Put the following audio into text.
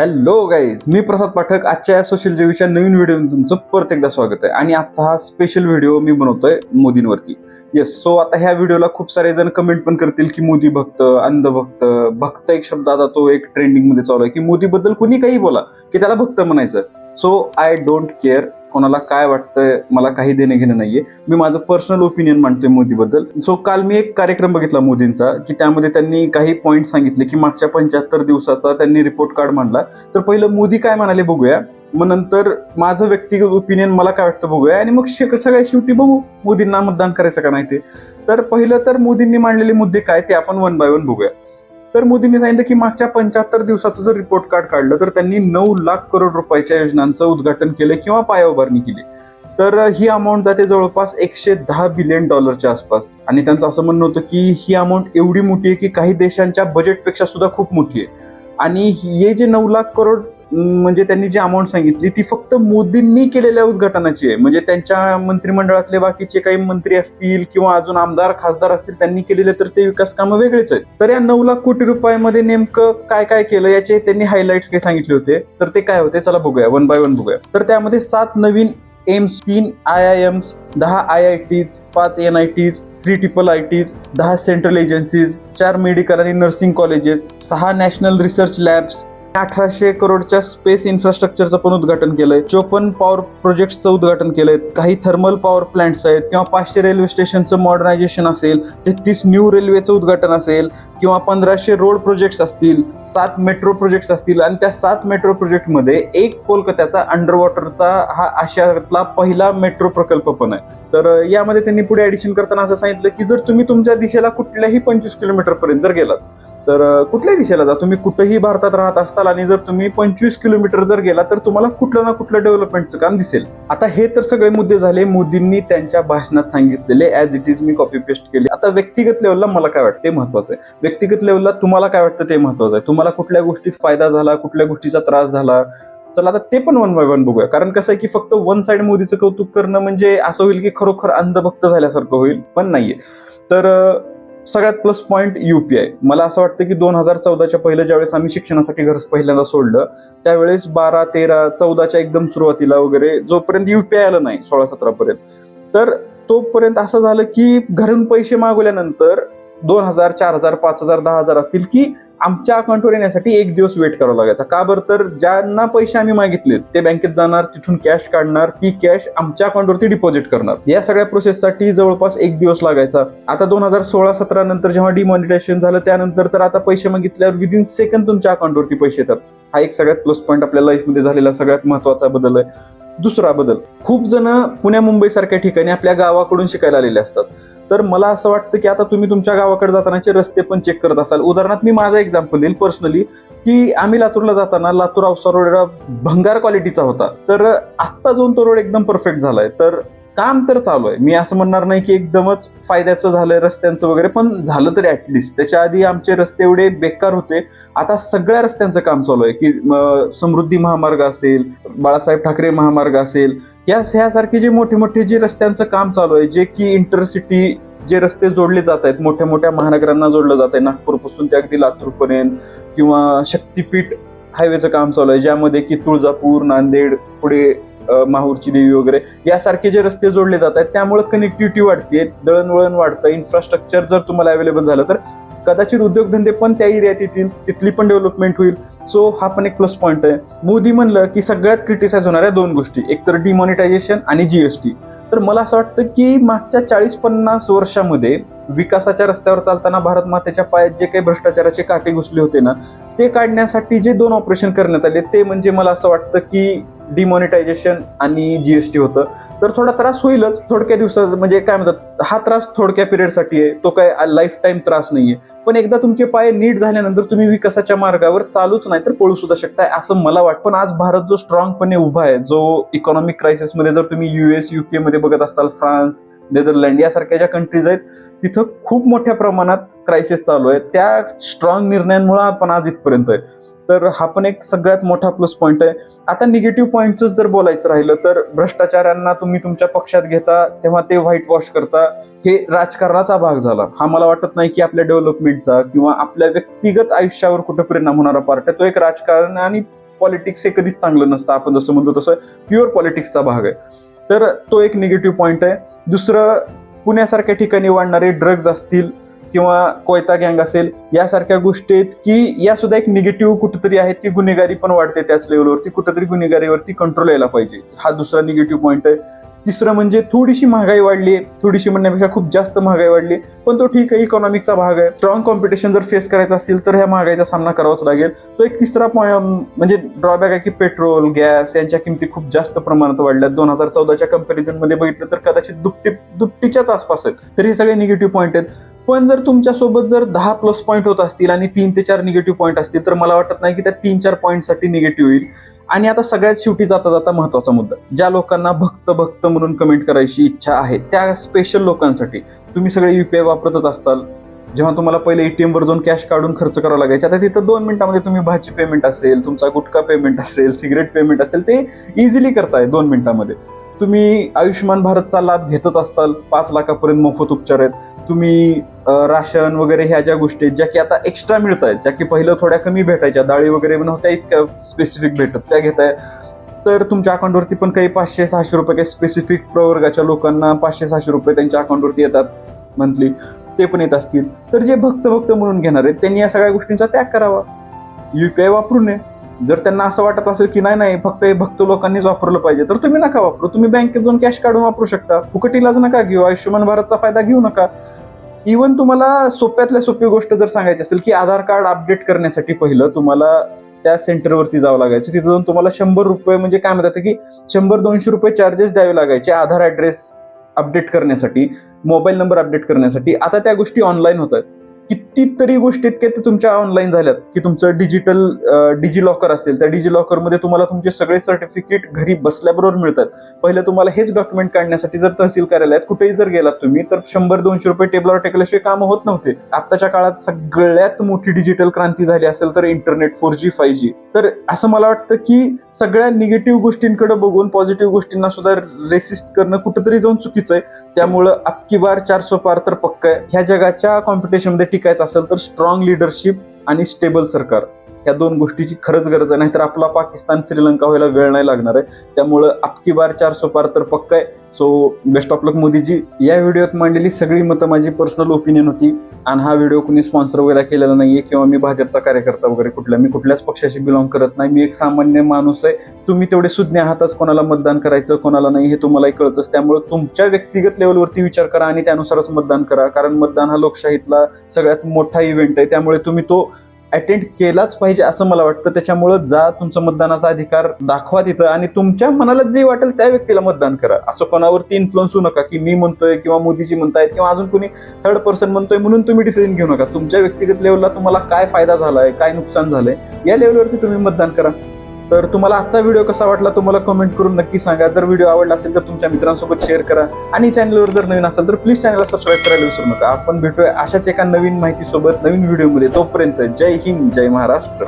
Hello guys मी प्रसाद पाठक. आजच्या या सोशल जेवीच्या नवीन व्हिडिओ तुमचं परत एकदा स्वागत आहे. आणि आजचा हा स्पेशल व्हिडिओ मी बनवतोय मोदींवरती. येस सो आता ह्या व्हिडिओला खूप सारे जण कमेंट पण करतील की मोदी भक्त अंधभक्त भक्त. एक शब्द आता तो एक ट्रेंडिंगमध्ये चालू आहे की मोदीबद्दल कुणी काही बोला की त्याला भक्त म्हणायचं. सो आय डोंट केअर कोणाला काय वाटतंय मला काही देणं घेणं नाहीये. मी माझं पर्सनल ओपिनियन मांडतोय मोदीबद्दल. सो काल मी एक कार्यक्रम बघितला मोदींचा की त्यामध्ये त्यांनी काही पॉईंट सांगितले की मागच्या पंच्याहत्तर दिवसाचा त्यांनी रिपोर्ट कार्ड मांडला. तर पहिलं मोदी काय म्हणाले बघूया. मग नंतर माझं व्यक्तिगत ओपिनियन मला काय वाटतं बघूया. आणि मग शे- सगळ्या शेवटी बघू मोदींना मतदान करायचं का नाही ते. तर पहिलं तर मोदींनी मांडलेले मुद्दे काय ते आपण वन बाय वन बघूया. तर मोदींनी सांगितलं की मागच्या पंच्याहत्तर दिवसाचं जर रिपोर्ट कार्ड काढलं तर त्यांनी नऊ लाख करोड रुपयाच्या योजनांचं उद्घाटन केलं किंवा पायाउभारणी केली. तर ही अमाऊंट जाते जवळपास एकशे दहा बिलियन डॉलरच्या आसपास. आणि त्यांचं असं म्हणणं होतं की ही अमाऊंट एवढी मोठी आहे की काही देशांच्या बजेटपेक्षा सुद्धा खूप मोठी आहे. आणि हे जे नऊ लाख करोड म्हणजे त्यांनी जी अमाऊंट सांगितली ती फक्त मोदींनी केलेल्या उद्घाटनाची आहे. म्हणजे त्यांच्या मंत्रिमंडळातले बाकीचे काही मंत्री असतील किंवा अजून आमदार खासदार असतील त्यांनी केलेले तर ते विकास कामं वेगळेच आहेत. तर या नऊ लाख कोटी रुपयामध्ये नेमकं काय काय केलं याचे त्यांनी हायलाइट्स काही सांगितले होते. तर ते काय होते? चला बघूया. वन बाय वन बघूया. तर त्यामध्ये सात नवीन एम्स तीन आय आय एम्स दहा आय आय टीज पाच N I Ts three triple I Ts दहा सेंट्रल एजन्सीज चार मेडिकल आणि नर्सिंग कॉलेजेस सहा नॅशनल रिसर्च लॅब्स अठराशे करोडच्या स्पेस इन्फ्रास्ट्रक्चरचं पण उद्घाटन केलंय. चोपन्न पॉवर प्रोजेक्टचं उद्घाटन केलंय. काही थर्मल पॉवर प्लांट्स आहेत किंवा पाचशे रेल्वे स्टेशनचं मॉडर्नायझेशन असेल तेहतीस न्यू रेल्वेचं उद्घाटन असेल किंवा पंधराशे रोड प्रोजेक्ट्स असतील सात मेट्रो प्रोजेक्ट्स असतील आणि त्या सात मेट्रो प्रोजेक्टमध्ये एक कोलकात्याचा अंडर वॉटरचा हा आशियातला पहिला मेट्रो प्रकल्प पण आहे. तर यामध्ये त्यांनी पुढे ऍडिशन करताना असं सांगितलं की जर तुम्ही तुमच्या दिशेला कुठल्याही पंचवीस किलोमीटर पर्यंत जर गेलात तर कुठल्याही दिशेला जा. तुम्ही कुठंही भारतात राहत असताल आणि जर तुम्ही पंचवीस किलोमीटर जर गेला तर तुम्हाला कुठलं ना कुठलं डेव्हलपमेंटचं काम दिसेल. आता हे तर सगळे मुद्दे झाले. मोदींनी त्यांच्या भाषणात सांगितलेले ॲज इट इज मी कॉपी पेस्ट केले. आता व्यक्तिगत लेवलला मला काय वाटतं? ते महत्वाचं आहे. व्यक्तिगत लेवलला तुम्हाला काय वाटतं? ते महत्वाचं आहे. तुम्हाला कुठल्या गोष्टीत फायदा झाला? कुठल्या गोष्टीचा त्रास झाला? चला आता ते पण वन बाय वन बघूया. कारण कसं आहे की फक्त वन साईड मोदीचं कौतुक करणं म्हणजे असं होईल की खरोखर अंधभक्त झाल्यासारखं होईल पण नाहीये. तर सगळ्यात प्लस पॉईंट युपीआय मला असं वाटतं की दोन हजार चौदाच्या पहिलं ज्यावेळेस आम्ही शिक्षणासाठी घर पहिल्यांदा सोडलं त्यावेळेस बारा तेरा चौदाच्या एकदम सुरुवातीला वगैरे जोपर्यंत युपीआय आलं नाही सोळा सतरापर्यंत तर तोपर्यंत असं झालं की घरून पैसे मागवल्यानंतर दोन हजार चार हजार पाच हजार दहा हजार असतील की आमच्या अकाउंटवर येण्यासाठी एक दिवस वेट करावा लागायचा. का बरं? तर ज्यांना पैसे आम्ही मागितले ते बँकेत जाणार तिथून कॅश काढणार ती कॅश आमच्या अकाउंटवरती डिपॉझिट करणार. या सगळ्या प्रोसेससाठी जवळपास एक दिवस लागायचा. आता दोन हजार सोळा सतरा नंतर जेव्हा डिमॉनिटायझेशन झालं त्यानंतर तर आता पैसे मागितल्यावर विदिन सेकंद तुमच्या अकाउंटवरती पैसे येतात. हा एक सगळ्यात प्लस पॉईंट आपल्या लाईफमध्ये झालेला सगळ्यात महत्त्वाचा बदल आहे. दुसरा बदल. खूप जण पुण्या मुंबई सारख्या ठिकाणी आपल्या गावाकडून शिकायला आलेले असतात. तर मला असं वाटतं की आता तुम्ही तुमच्या गावाकडे जातानाचे रस्ते पण चेक करत असाल. उदाहरणार्थ मी माझा एक्झाम्पल देईल पर्सनली की आम्ही लातूरला जाताना लातूर औसा रोड भंगार क्वालिटीचा होता. तर आत्ता जाऊन तो रोड एकदम परफेक्ट झालाय. तर काम तर चालू आहे. मी असं म्हणणार नाही की एकदमच फायद्याचं झालंय रस्त्यांचं वगैरे पण झालं तरी ॲटलिस्ट त्याच्या आधी आमचे रस्ते एवढे बेकार होते. आता सगळ्या रस्त्यांचं काम चालू आहे की समृद्धी महामार्ग असेल बाळासाहेब ठाकरे महामार्ग असेल या ह्यासारखे जे मोठे मोठे जे रस्त्यांचं काम चालू आहे जे की इंटरसिटी जे रस्ते जोडले जात आहेत मोठ्या मोठ्या महानगरांना जोडलं जात आहे नागपूरपासून ते अगदी लातूरपर्यंत किंवा शक्तीपीठ हायवेचं काम चालू आहे ज्यामध्ये की तुळजापूर नांदेड पुढे माहूरची देवी वगैरे यासारखे जे रस्ते जोडले जात आहेत त्यामुळे कनेक्टिव्हिटी वाढते दळणवळण वाढतं इन्फ्रास्ट्रक्चर जर तुम्हाला अवेलेबल झालं तर. कदाचित उद्योगधंदे पण त्या एरियात येतील तिथली पण डेव्हलपमेंट होईल. सो हा पण एक प्लस पॉईंट आहे. मोदी म्हणलं की सगळ्यात क्रिटिसाइज होणाऱ्या दोन गोष्टी एक तर डिमॉनिटायझेशन आणि जीएसटी तर मला असं वाटतं की मागच्या चाळीस पन्नास वर्षामध्ये विकासाच्या रस्त्यावर चालताना भारत मातेच्या पायात जे काही भ्रष्टाचाराचे काटे घुसले होते ना ते काढण्यासाठी जे दोन ऑपरेशन करण्यात आले ते म्हणजे मला असं वाटतं की डिमॉनिटायझेशन आणि जी एस टी होतं. तर थोडा त्रास होईलच. थोडक्या दिवसात म्हणजे काय म्हणतात हा त्रास थोडक्या पिरियडसाठी आहे. तो काय लाईफ टाईम त्रास आहे पण एकदा तुमचे पाय नीट झाल्यानंतर तुम्ही विकासाच्या मार्गावर चालूच नाही तर पळू सुद्धा शकताय असं मला वाटतं. पण आज भारत जो स्ट्रॉंगपणे उभा आहे जो इकॉनॉमिक क्रायसिसमध्ये जर तुम्ही युएस युके मध्ये बघत असाल फ्रान्स नेदरलँड यासारख्या ज्या कंट्रीज आहेत तिथं खूप मोठ्या प्रमाणात क्रायसिस चालू आहे. त्या स्ट्रॉंग निर्णयांमुळे आपण आज इथपर्यंत आहे. तर हा पण एक सगळ्यात मोठा प्लस पॉईंट आहे. आता निगेटिव्ह पॉईंटच जर बोलायचं राहिलं तर भ्रष्टाचारांना तुम्ही तुमच्या पक्षात घेता तेव्हा ते व्हाईट वॉश करता. हे राजकारणाचा भाग झाला. हा मला वाटत नाही की आपल्या डेव्हलपमेंटचा किंवा आपल्या व्यक्तिगत आयुष्यावर कुठे परिणाम होणारा पार्ट आहे. तो एक राजकारण आणि पॉलिटिक्स हे कधीच चांगलं नसतं. आपण जसं म्हणतो तसं प्युअर पॉलिटिक्सचा भाग आहे. तर तो एक निगेटिव्ह पॉईंट आहे. दुसरं पुण्यासारख्या ठिकाणी वाढणारे ड्रग्ज असतील किंवा कोयता गँग असेल यासारख्या गोष्टी आहेत की या सुद्धा एक निगेटिव्ह कुठेतरी आहेत की गुन्हेगारी पण वाढते त्याच लेवलवरती कुठेतरी गुन्हेगारीवरती कंट्रोल यायला पाहिजे. हा दुसरा निगेटिव्ह पॉईंट आहे. तिसरं म्हणजे थोडीशी महागाई वाढली आहे. थोडीशी म्हणण्यापेक्षा खूप जास्त महागाई वाढली पण तो ठीक आहे इकॉनॉमिकचा भाग आहे. स्ट्रॉंग कॉम्पिटिशन जर फेस करायचं असेल तर ह्या महागाईचा सामना करावाच लागेल. तो एक तिसरा पॉईंट म्हणजे ड्रॉबॅक आहे की पेट्रोल गॅस यांच्या किमती खूप जास्त प्रमाणात वाढल्या दोन हजार चौदाच्या कम्पॅरिझनमध्ये बघितलं तर कदाचित दुपटी दुपटीच्याच आसपास आहेत. तर हे सगळे निगेटिव्ह पॉईंट आहेत. पण जर तुमच्यासोबत जर दहा प्लस पॉईंट होत असतील आणि तीन ते चार निगेटिव्ह पॉईंट असतील तर मला वाटत नाही की त्या तीन चार पॉईंटसाठी निगेटिव्ह होईल. आणि आता सगळ्यात शेवटी जाता जाता महत्त्वाचा मुद्दा ज्या लोकांना भक्त भक्त म्हणून कमेंट करायची इच्छा आहे त्या स्पेशल लोकांसाठी तुम्ही सगळे युपीआय वापरतच असताल. जेव्हा तुम्हाला पहिले एटीएम वर जाऊन कॅश काढून खर्च करावा लागायचे आता तिथं दोन मिनिटामध्ये तुम्ही भाजी पेमेंट असेल तुमचा गुटखा पेमेंट असेल सिगरेट पेमेंट असेल ते इझिली करताय दोन मिनिटामध्ये. तुम्ही आयुष्यमान भारतचा लाभ घेतच असताल पाच लाखापर्यंत मोफत उपचार आहेत. तुम्ही राशन वगैरे ह्या ज्या गोष्टी आहेत ज्या की आता एक्स्ट्रा मिळत आहेत ज्या की पहिलं थोड्या कमी भेटायच्या डाळी वगैरे नव्हत्या इतक्या स्पेसिफिक भेटत त्या घेताय तर तुमच्या अकाउंटवरती पण काही पाचशे सहाशे रुपये काही स्पेसिफिक प्रवर्गाच्या लोकांना पाचशे सहाशे रुपये त्यांच्या अकाउंटवरती येतात मंथली ते पण येत असतील. तर जे भक्त भक्त म्हणून घेणार आहेत त्यांनी या सगळ्या गोष्टींचा त्याग करावा. यू पी वापरू नये. जर त्यांना असं वाटत असेल की नाही नाही फक्त हे भक्त लोकांनीच वापरलं पाहिजे तर तुम्ही नका वापरू. तुम्ही बँकेत जाऊन कॅश काढून वापरू शकता. फुकट इलाज नका घेऊ आयुष्यमान भारतचा फायदा घेऊ नका. इवन तुम्हाला सोप्यातल्या सोपी गोष्ट जर सांगायची असेल की आधार कार्ड अपडेट करण्यासाठी पहिलं तुम्हाला त्या सेंटरवरती जावं लागायचं. तिथे जाऊन तुम्हाला शंभर रुपये म्हणजे काय म्हणतात की शंभर दोनशे रुपये चार्जेस द्यावे लागायचे आधार ॲड्रेस अपडेट करण्यासाठी मोबाईल नंबर अपडेट करण्यासाठी. आता त्या गोष्टी ऑनलाईन होतात. कितीतरी गोष्टी इतक्या ते तुमच्या ऑनलाईन झाल्यात की तुमचं डिजिटल डिजी लॉकर असेल त्या डिजी लॉकरमध्ये तुम्हाला तुमचे सगळे सर्टिफिकेट घरी बसल्याबरोबर मिळतात. पहिलं तुम्हाला हेच डॉक्युमेंट काढण्यासाठी जर तहसील कार्यालयात कुठेही जर गेलात तुम्ही तर शंभर दोनशे रुपये टेबलवर टेकल्याशिवाय कामं होत नव्हते. आत्ताच्या काळात सगळ्यात मोठी डिजिटल क्रांती झाली असेल तर internet four G five G तर असं मला वाटतं की सगळ्या निगेटिव्ह गोष्टींकडे बघून पॉझिटिव्ह गोष्टींना सुद्धा रेसिस्ट करणं कुठेतरी जाऊन चुकीचं आहे. त्यामुळं अक्की बार चारसो पार तर पक्क आहे. ह्या जगाच्या कॉम्पिटिशनमध्ये टिकायचं असेल तर स्ट्रॉंग लिडरशिप आणि स्टेबल सरकार. ह्या दोन गोष्टीची खरंच गरज आहे. नाहीतर आपला पाकिस्तान श्रीलंका व्हायला वेळ नाही लागणार आहे. त्यामुळं अक्की बार चार पार तर पक्क आहे. So best of luck Modiji. या व्हिडिओत मांडलेली सगळी मतं माझी पर्सनल ओपिनियन होती. आणि हा व्हिडिओ कुणी स्पॉन्सर वगैरे केलेला नाही आहे किंवा मी भाजपचा कार्यकर्ता वगैरे कुठल्या मी कुठल्याच पक्षाशी बिलॉंग करत नाही. मी एक सामान्य माणूस आहे. तुम्ही तेवढे सुज्ञ आहातच. कोणाला मतदान करायचं कोणाला नाही हे तुम्हालाही कळतच. त्यामुळे तुमच्या व्यक्तिगत लेवलवरती विचार करा आणि त्यानुसारच मतदान करा. कारण मतदान हा लोकशाहीतला सगळ्यात मोठा इव्हेंट आहे. त्यामुळे तुम्ही तो अटेंड केलाच पाहिजे असं मला वाटतं. त्याच्यामुळं जा तुमचा मतदानाचा अधिकार दाखवा तिथं आणि तुमच्या मनाला जे वाटेल त्या व्यक्तीला मतदान करा. असं कोणावरती इन्फ्लुअन्स होऊ नका की मी म्हणतोय किंवा मोदीजी म्हणतायत किंवा अजून कोणी थर्ड पर्सन म्हणतोय म्हणून तुम्ही डिसिजन घेऊ नका. तुमच्या व्यक्तिगत लेवलला तुम्हाला काय फायदा झालाय काय नुकसान झालंय या लेवलवरती तुम्ही मतदान करा. तर तुम्हाला आजचा व्हिडिओ कसा वाटला तुम्हाला कमेंट करून नक्की सांगा. जर व्हिडिओ आवडला असेल तर तुमच्या मित्रांसोबत शेअर करा. आणि चॅनलवर जर नवीन असेल तर प्लीज चॅनलला सबस्क्राईब करायला विसरू नका. आपण भेटूया अशाच एका नवीन माहितीसोबत नवीन व्हिडिओमध्ये तोपर्यंत जय हिंद जय महाराष्ट्र.